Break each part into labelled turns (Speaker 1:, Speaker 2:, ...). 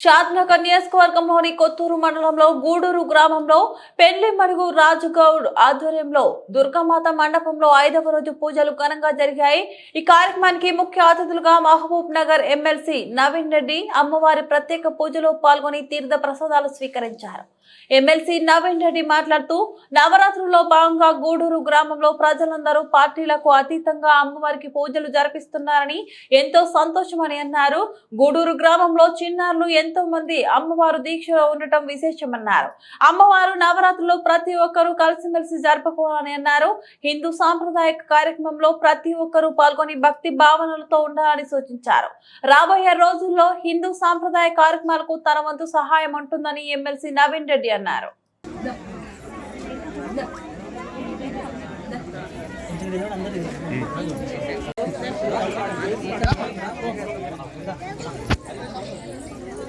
Speaker 1: షాద్నగర్ నియోజకవర్గంలోని కొత్తూరు మండలంలో గూడూరు గ్రామంలో పెళ్ళి మడుగు రాజుగౌడ్ ఆధ్వర్యంలో దుర్గామాత మండపంలో ఐదవ రోజు పూజలు ఘనంగా జరిగాయి. ఈ కార్యక్రమానికి ముఖ్య అతిథులుగా మహబూబ్ నగర్ ఎమ్మెల్సీ నవీన్ రెడ్డి అమ్మవారి ప్రత్యేక పూజలో పాల్గొని తీర్థ ప్రసాదాలు స్వీకరించారు. ఎమ్మెల్సీ నవీన్ రెడ్డి మాట్లాడుతూ నవరాత్రుల్లో భాగంగా గూడూరు గ్రామంలో ప్రజలందరూ పార్టీలకు అతీతంగా అమ్మవారికి పూజలు జరిపిస్తున్నారని ఎంతో సంతోషమని అన్నారు. గూడూరు గ్రామంలో చిన్నారులు ఎంతో మంది అమ్మవారు దీక్షలో ఉండటం విశేషమన్నారు. అమ్మవారు నవరాత్రుల్లో ప్రతి ఒక్కరూ కలిసిమెలిసి జరుపుకోవాలని అన్నారు. హిందూ సాంప్రదాయక కార్యక్రమంలో ప్రతి ఒక్కరూ పాల్గొని భక్తి భావనలతో ఉండాలని సూచించారు. రాబోయే రోజుల్లో హిందూ సాంప్రదాయ కార్యక్రమాలకు తన వంతు సహాయం ఉంటుందని ఎమ్మెల్సీ నవీన్ రెడ్డి అన్నారు.
Speaker 2: అందరూ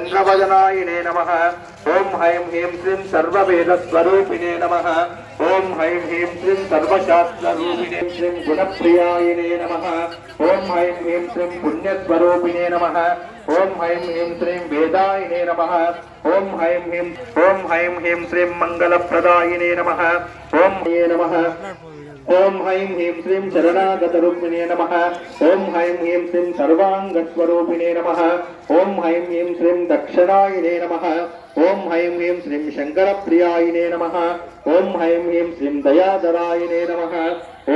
Speaker 2: నమ ఓం హైం హ్రీం శ్రీం సర్వవేదస్వరూపిణే నమ ఓం హైం హ్రీం శ్రీం సర్వశాస్త్రరూపిణే శ్రీం గుణప్రియాయినే నమ ఓం హైం హ్రీం శ్రీం పుణ్యస్వరూపిణే నమ ఓం హైం హ్రీం శ్రీం వేదాయినే నమ ఓం హైం హ్రీం ఓం హైం హ్రీం శ్రీం మంగళప్రదాయినే నమ ఓం హే నమ ఓం హైం హ్రీం శ్రీం శరణాగతరూపిణే నమ. ఓం హైం హ్రీం శ్రీం సర్వాంగస్వరూపిణే నమ. ఓం హైం హ్రీం శ్రీం దక్షిణాయనే నమ. హైం హ్రీం శ్రీం శంకరప్రియాయినే నమ. ఓం హైం హ్రీం శ్రీం దయాధరాయినే నమ.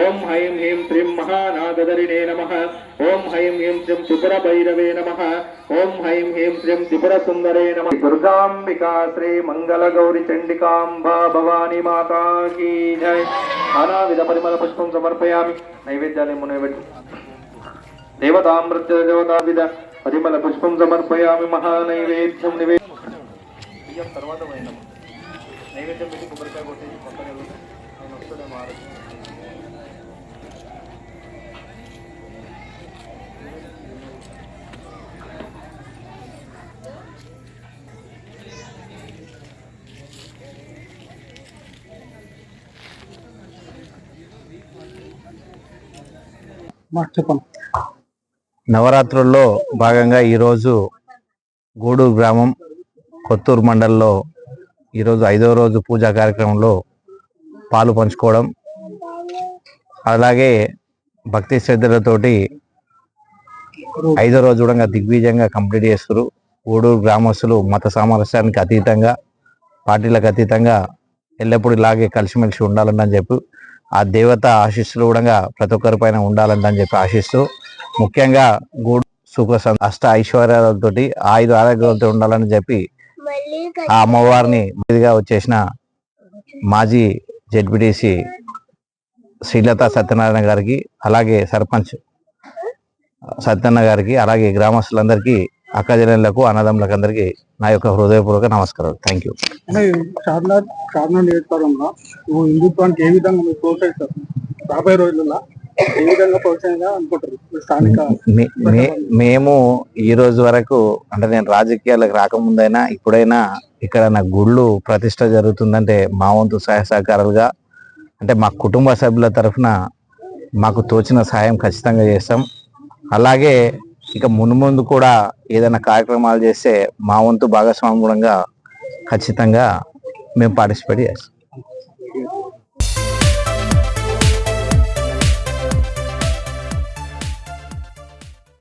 Speaker 2: ఓం హైం హ్రీం శ్రీం మహానాగదరినే నమ. ఓం హైం హ్రీం శ్రీం త్రిపుర భైరవే నమ. ఓం హైం హ్రీం శ్రీం త్రిపుర సుందరే నమ. దుర్గాంబికా శ్రీ మంగళ గౌరి చండికాంబా భవాని మాతా కీ జై. నానావిధ పరిమళ పుష్పం సమర్పయామి. నైవేద్యాన్ని మునైవేద్యం దేవతామృత్య దేవతావిధ పరిమళ పుష్పం సమర్పయామి. మహానైవేద్యం నివేద్యం బియ్యం తర్వాత పోయినాము నైవేద్యం పెట్టి కొబ్బరికాయ కొట్టేసి పక్కన ఆయన వస్తుండే మారు
Speaker 3: చెప్పండి.
Speaker 4: నవరాత్రుల్లో భాగంగా ఈరోజు గూడూరు గ్రామం కొత్తూరు మండలంలో ఈరోజు ఐదో రోజు పూజా కార్యక్రమంలో పాలు పంచుకోవడం అలాగే భక్తి శ్రద్ధలతోటి ఐదో రోజు కూడా దిగ్విజయంగా కంప్లీట్ చేస్తారు గూడూరు గ్రామస్తులు మత సామరస్యానికి అతీతంగా పార్టీలకు అతీతంగా ఎల్లప్పుడూ ఇలాగే కలిసిమెలిసి ఉండాలని చెప్పి ఆ దేవత ఆశీస్సులు కూడా ప్రతి ఒక్కరి పైన ఉండాలని చెప్పి ఆశిస్తూ ముఖ్యంగా గూడు సుఖ సం- అష్ట ఐశ్వర్యాలతోటి ఆయుధ ఆరోగ్యాలతో ఉండాలని చెప్పి ఆ అమ్మవారిని ఇదిగా వచ్చేసిన మాజీ జెడ్పీటీసీ శ్రీలత సత్యనారాయణ గారికి అలాగే సర్పంచ్ సత్యన్న గారికి అలాగే గ్రామస్తులందరికీ అక్కజనులకు అన్నదమ్ములకు అందరికీ నా యొక్క హృదయపూర్వక నమస్కారాలు. థ్యాంక్ యూ
Speaker 3: అంటే చార్మినార్ చార్మినార్ నియోజకవర్గంలో హిందుత్వానికి ఏ విధంగా మీరు ప్రోత్సహిస్తారు? రాబోయే రోజుల్లో ఏ విధంగా ప్రోత్సాహంగా అనుకుంటారు? మీ స్థానిక
Speaker 4: మే- మే- మేము ఈ రోజు వరకు అంటే నేను రాజకీయాలకు రాకముందైనా ఇప్పుడైనా ఇక్కడ నా గుళ్ళు ప్రతిష్ట జరుగుతుందంటే మా వంతు సహాయ సహకారాలుగా అంటే మా కుటుంబ సభ్యుల తరఫున మాకు తోచిన సహాయం ఖచ్చితంగా చేస్తాం. అలాగే ఇక మున్ముందు కూడా ఏదైనా కార్యక్రమాలు చేస్తే మా వంతు భాగస్వామ్యంగా ఖచ్చితంగా మేము పార్టిసిపేట్ చేస్తాం.